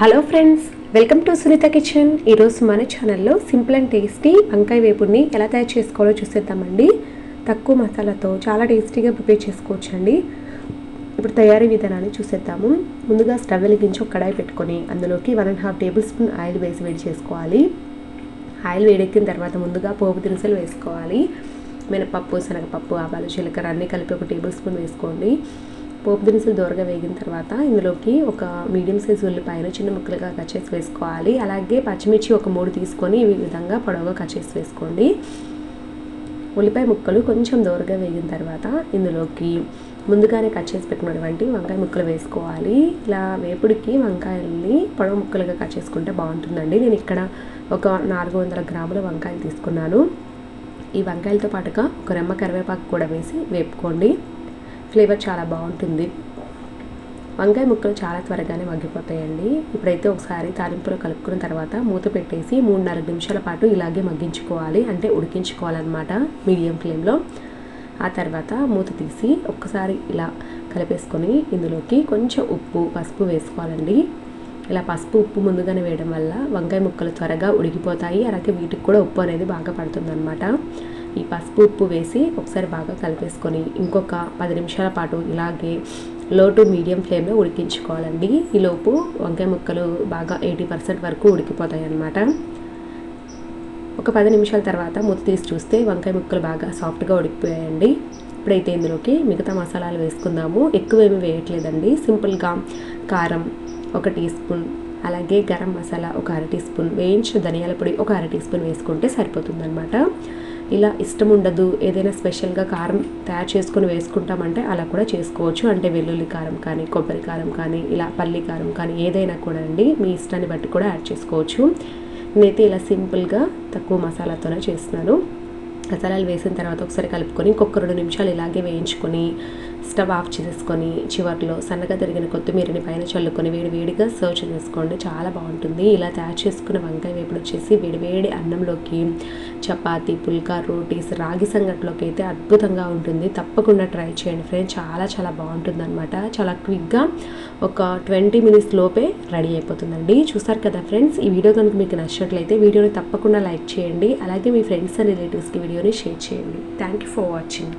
Hello friends welcome to Sunitha kitchen. ఈరోజు మన ఛానల్లో సింపుల్ అండ్ టేస్టీ వంకాయ వేపుడిని ఎలా తయారు చేసుకోవాలో చూసేద్దామండి. తక్కువ మసాలాతో చాలా టేస్టీగా ప్రిపేర్ చేసుకోవచ్చండి. ఇప్పుడు తయారీ విధానాన్ని చూసేద్దాము. ముందుగా స్టవ్ వెలిగించి ఒక కడాయి పెట్టుకొని అందులోకి one and half tablespoon oil వేసి వేడి చేసుకోవాలి. ఆయిల్ వేడెక్కిన తర్వాత ముందుగా పోపు దినుసులు వేసుకోవాలి. మినపప్పు శనగపప్పు ఆవాలు జీలకర్ర అన్నీ కలిపి ఒక టేబుల్ స్పూన్ వేసుకోండి. పోపు దినుసులు దూరగా వేగిన తర్వాత ఇందులోకి ఒక మీడియం సైజ్ ఉల్లిపాయను చిన్న ముక్కలుగా కట్ చేసి వేసుకోవాలి. అలాగే పచ్చిమిర్చి ఒక మూడు తీసుకొని ఈ విధంగా పొడవుగా కట్ చేసి వేసుకోండి. ఉల్లిపాయ ముక్కలు కొంచెం దూరగా వేగిన తర్వాత ఇందులోకి ముందుగానే కట్ చేసి పెట్టినటువంటి వంకాయ ముక్కలు వేసుకోవాలి. ఇలా వేపుడికి వంకాయల్ని పొడవు ముక్కలుగా కట్ చేసుకుంటే బాగుంటుందండి. నేను ఇక్కడ ఒక నాలుగు వందల గ్రాముల వంకాయలు తీసుకున్నాను. ఈ వంకాయలతో పాటుగా ఒక రెమ్మ కరివేపాకు కూడా వేసి వేపుకోండి. ఫ్లేవర్ చాలా బాగుంటుంది. వంకాయ ముక్కలు చాలా త్వరగానే మగ్గిపోతాయండి. ఇప్పుడైతే ఒకసారి తాలింపులో కలుపుకున్న తర్వాత మూత పెట్టేసి మూడు నాలుగు నిమిషాల పాటు ఇలాగే మగ్గించుకోవాలి. అంటే ఉడికించుకోవాలన్నమాట మీడియం ఫ్లేమ్లో. ఆ తర్వాత మూత తీసి ఒక్కసారి ఇలా కలిపేసుకొని ఇందులోకి కొంచెం ఉప్పు పసుపు వేసుకోవాలండి. ఇలా పసుపు ఉప్పు ముందుగానే వేయడం వల్ల వంకాయ ముక్కలు త్వరగా ఉడికిపోతాయి. అలాగే వీటికి కూడా ఉప్పు అనేది బాగా పడుతుందన్నమాట. ఈ పసుపు ఉప్పు వేసి ఒకసారి బాగా కలిపేసుకొని ఇంకొక పది నిమిషాల పాటు ఇలాగే లో టు మీడియం ఫ్లేమ్లో ఉడికించుకోవాలండి. ఈలోపు వంకాయ ముక్కలు బాగా ఎయిటీ పర్సెంట్ వరకు ఉడికిపోతాయి అన్నమాట ఒక పది నిమిషాల తర్వాత మూత తీసి చూస్తే వంకాయ ముక్కలు బాగా సాఫ్ట్గా ఉడికిపోయాయండి. ఇప్పుడైతే ఇందులోకి మిగతా మసాలాలు వేసుకుందాము. ఎక్కువ ఏమి వేయట్లేదండి. సింపుల్గా కారం ఒక టీ స్పూన్ అలాగే గరం మసాలా ఒక అర టీ స్పూన్ వేయించిన ధనియాల పొడి ఒక అర టీ స్పూన్ వేసుకుంటే సరిపోతుందన్నమాట. ఇలా ఇష్టం ఉండదు ఏదైనా స్పెషల్గా కారం తయారు చేసుకొని వేసుకుంటామంటే అలా కూడా చేసుకోవచ్చు. అంటే వెల్లుల్లి కారం కానీ కొబ్బరి కారం కానీ ఇలా పల్లి కారం కానీ ఏదైనా కూడా అండి మీ ఇష్టాన్ని బట్టి కూడా యాడ్ చేసుకోవచ్చు. నేనైతే ఇలా సింపుల్గా తక్కువ మసాలాతోనే చేస్తున్నాను. మసాలాలు వేసిన తర్వాత ఒకసారి కలుపుకొని ఇంకొక రెండు నిమిషాలు ఇలాగే వేయించుకొని స్టవ్ ఆఫ్ చేసేసుకొని చివర్లో సన్నగా తరిగిన కొత్తిమీరని పైన చల్లుకొని వేడి వేడిగా సర్వ్ చేసుకోండి చాలా బాగుంటుంది. ఇలా తయారు చేసుకున్న వంకాయ వేపుడు వచ్చేసి వేడివేడి అన్నంలోకి చపాతీ పుల్కా రోటీస్ రాగి సంగట్లోకి అయితే అద్భుతంగా ఉంటుంది. తప్పకుండా ట్రై చేయండి ఫ్రెండ్స్. చాలా చాలా బాగుంటుంది అనమాట చాలా క్విక్గా ఒక ట్వంటీ మినిట్స్ లోపే రెడీ అయిపోతుందండి. చూసారు కదా ఫ్రెండ్స్? ఈ వీడియో కనుక మీకు నచ్చినట్లయితే వీడియోని తప్పకుండా లైక్ చేయండి. అలాగే మీ ఫ్రెండ్స్ అండ్ రిలేటివ్స్కి వీడియోని షేర్ చేయండి. Thank you for watching